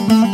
Música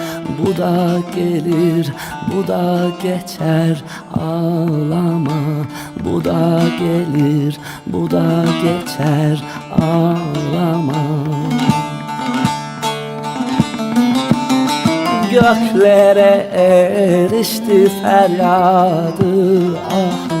Bu da gelir, bu da geçer ağlama. Bu da gelir, bu da geçer ağlama. Göklere erişti feryadı ahım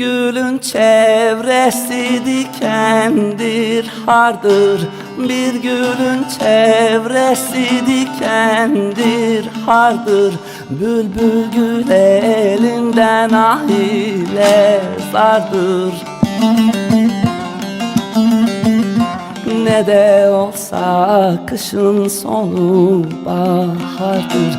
gülün çevresi dikendir hardır. Bir gülün çevresi dikendir hardır. Bülbül gül elinden ah ile zardır. Ne de olsa kışın sonu bahardır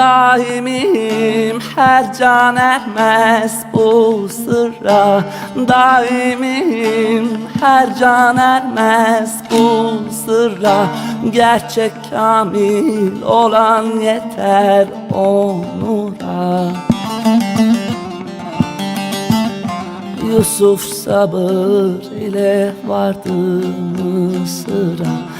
Daimim her can ermez bu sırra Daimim her can ermez bu sırra Gerçek kamil olan yeter onura. Yusuf sabır ile vardı Mısır'a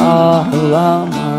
ağlama.